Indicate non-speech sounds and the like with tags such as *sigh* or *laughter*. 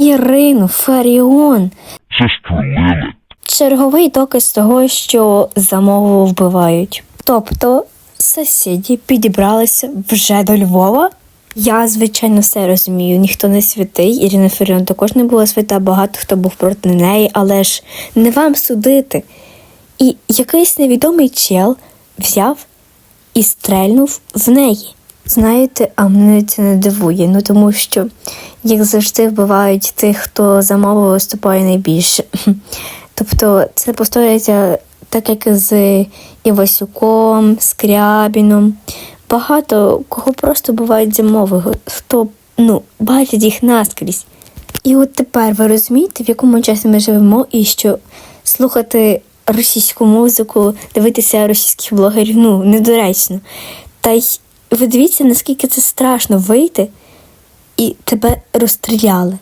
Ірину, Фаріон. Sister Lilith. Черговий доказ того, що замову вбивають. Тобто сусіді підібралися вже до Львова. Я, звичайно, все розумію. Ніхто не святий. Ірина Фаріон також не була свята, багато хто був проти неї, але ж не вам судити. І якийсь невідомий чел взяв і стрельнув в неї. Знаєте, а мене це не дивує, ну тому що, як завжди, вбивають тих, хто за мовою виступає найбільше. *clears throat* Тобто це повторюється так, як з Івасюком, Скрябіном. Багато кого просто бувають за мови, хто ну, бачить їх наскрізь. І от тепер ви розумієте, в якому часі ми живемо, і що слухати російську музику, дивитися російських блогерів ну недоречно. Та й ви дивіться, наскільки це страшно вийти і тебе розстріляли.